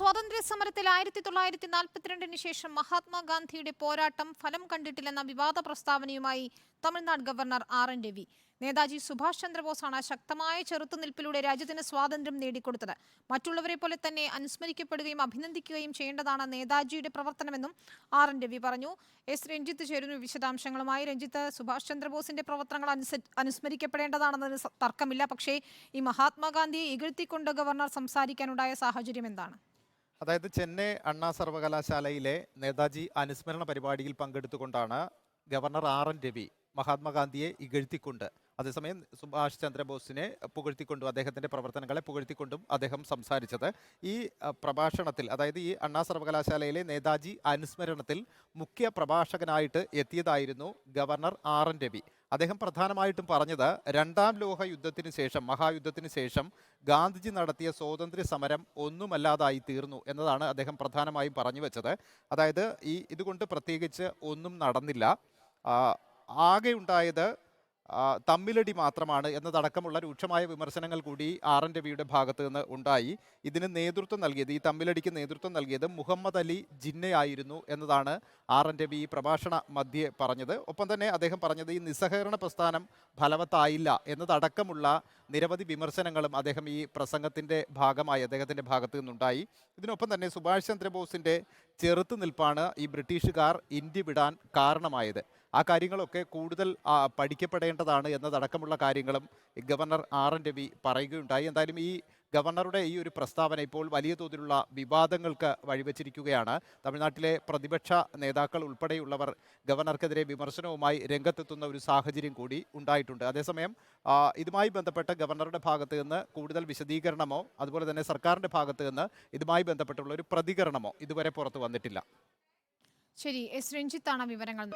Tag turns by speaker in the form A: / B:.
A: സ്വാതന്ത്ര്യ സമരത്തിൽ ആയിരത്തി തൊള്ളായിരത്തി നാൽപ്പത്തിരണ്ടിന് ശേഷം മഹാത്മാഗാന്ധിയുടെ പോരാട്ടം ഫലം കണ്ടിട്ടില്ലെന്ന വിവാദ പ്രസ്താവനയുമായി Tamil Nadu governor R N Ravi. Netaji Subhash ചന്ദ്രബോസാണ് ശക്തമായ ചെറുത്തുനിൽപ്പിലൂടെ രാജ്യത്തിന് സ്വാതന്ത്ര്യം നേടിക്കൊടുത്തത്. മറ്റുള്ളവരെ പോലെ തന്നെ അനുസ്മരിക്കപ്പെടുകയും അഭിനന്ദിക്കുകയും ചെയ്യേണ്ടതാണ് നേതാജിയുടെ പ്രവർത്തനമെന്നും ആർ എൻ രവി പറഞ്ഞു. എസ് രഞ്ജിത്ത് ചേരുന്നു വിശദാംശങ്ങളുമായി രഞ്ജിത്ത് സുഭാഷ് ചന്ദ്രബോസിന്റെ പ്രവർത്തനങ്ങൾ അനുസ അനുസ്മരിക്കപ്പെടേണ്ടതാണെന്നതിന് തർക്കമില്ല. പക്ഷേ ഈ മഹാത്മാഗാന്ധിയെ ഇകഴ്ത്തിക്കൊണ്ട് ഗവർണർ സംസാരിക്കാനുണ്ടായ സാഹചര്യം എന്താണ്?
B: അതായത് ചെന്നൈ അണ്ണാ സർവകലാശാലയിലെ നേതാജി അനുസ്മരണ പരിപാടിയിൽ പങ്കെടുത്തുകൊണ്ടാണ് ഗവർണർ ആർ എൻ രവി മഹാത്മാഗാന്ധിയെ ഇകഴ്ത്തിക്കൊണ്ട് അതേസമയം സുഭാഷ് ചന്ദ്രബോസിനെ പുകഴ്ത്തിക്കൊണ്ടും അദ്ദേഹത്തിന്റെ പ്രവർത്തനങ്ങളെ പുകഴ്ത്തിക്കൊണ്ടും അദ്ദേഹം സംസാരിച്ചത്. ഈ പ്രഭാഷണത്തിൽ അതായത് ഈ അണ്ണാ സർവകലാശാലയിലെ നേതാജി അനുസ്മരണത്തിൽ മുഖ്യ പ്രഭാഷകനായിട്ട് എത്തിയതായിരുന്നു ഗവർണർ ആർ എൻ രവി. അദ്ദേഹം പ്രധാനമായിട്ടും പറഞ്ഞത് രണ്ടാം ലോക യുദ്ധത്തിന് ശേഷം മഹായുദ്ധത്തിന് ശേഷം ഗാന്ധിജി നടത്തിയ സ്വാതന്ത്ര്യ സമരം ഒന്നുമല്ലാതായി തീർന്നു എന്നതാണ് അദ്ദേഹം പ്രധാനമായും പറഞ്ഞു വെച്ചത്. അതായത് ഈ ഇതുകൊണ്ട് പ്രത്യേകിച്ച് ഒന്നും നടന്നില്ല. ആ, ആകെ ഉണ്ടായത് ആ, തമ്മിലടി മാത്രമാണ് എന്നതടക്കമുള്ള രൂക്ഷമായ വിമർശനങ്ങൾ കൂടി ആർ എൻ രവിയുടെ ഭാഗത്ത് നിന്ന് ഉണ്ടായി. ഇതിന് നേതൃത്വം നൽകിയത് ഈ തമ്മിലടിക്ക് നേതൃത്വം നൽകിയത് മുഹമ്മദ് അലി ജിന്നയായിരുന്നു എന്നതാണ് ആർ എൻ രവി ഈ പ്രഭാഷണ മധ്യേ പറഞ്ഞത്. ഒപ്പം തന്നെ അദ്ദേഹം പറഞ്ഞത് ഈ നിസ്സഹകരണ പ്രസ്ഥാനം ഫലവത്തായില്ല എന്നതടക്കമുള്ള നിരവധി വിമർശനങ്ങളും അദ്ദേഹം ഈ പ്രസംഗത്തിന്റെ ഭാഗമായി അദ്ദേഹത്തിന്റെ ഭാഗത്ത് നിന്നുണ്ടായി. ഇതിനൊപ്പം തന്നെ സുഭാഷ് ചന്ദ്രബോസിന്റെ ചെറുത്തുനിൽപ്പാണ് ഈ ബ്രിട്ടീഷുകാർ ഇന്ത്യ വിടാൻ കാരണമായത്. ആ കാര്യങ്ങളൊക്കെ കൂടുതൽ പഠിക്കപ്പെടേണ്ടതാണ് എന്നതടക്കമുള്ള കാര്യങ്ങളും ഗവർണർ ആർ എൻ രവി പറയുകയുണ്ടായി. എന്തായാലും ഈ ഗവർണറുടെ ഈ ഒരു പ്രസ്താവന ഇപ്പോൾ വലിയ തോതിലുള്ള വിവാദങ്ങൾക്ക് വഴിവെച്ചിരിക്കുകയാണ്. തമിഴ്നാട്ടിലെ പ്രതിപക്ഷ നേതാക്കൾ ഉൾപ്പെടെയുള്ളവർ ഗവർണർക്കെതിരെ വിമർശനവുമായി രംഗത്തെത്തുന്ന ഒരു സാഹചര്യം കൂടി ഉണ്ടായിട്ടുണ്ട്. അതേസമയം ഇതുമായി ബന്ധപ്പെട്ട് ഗവർണറുടെ ഭാഗത്ത് നിന്ന് കൂടുതൽ വിശദീകരണമോ അതുപോലെ തന്നെ സർക്കാരിന്റെ ഭാഗത്ത് നിന്ന് ഇതുമായി ബന്ധപ്പെട്ടുള്ള ഒരു പ്രതികരണമോ ഇതുവരെ പുറത്തു വന്നിട്ടില്ല.
A: ശരി എസ് രഞ്ജിത്താണ് വിവരങ്ങൾ.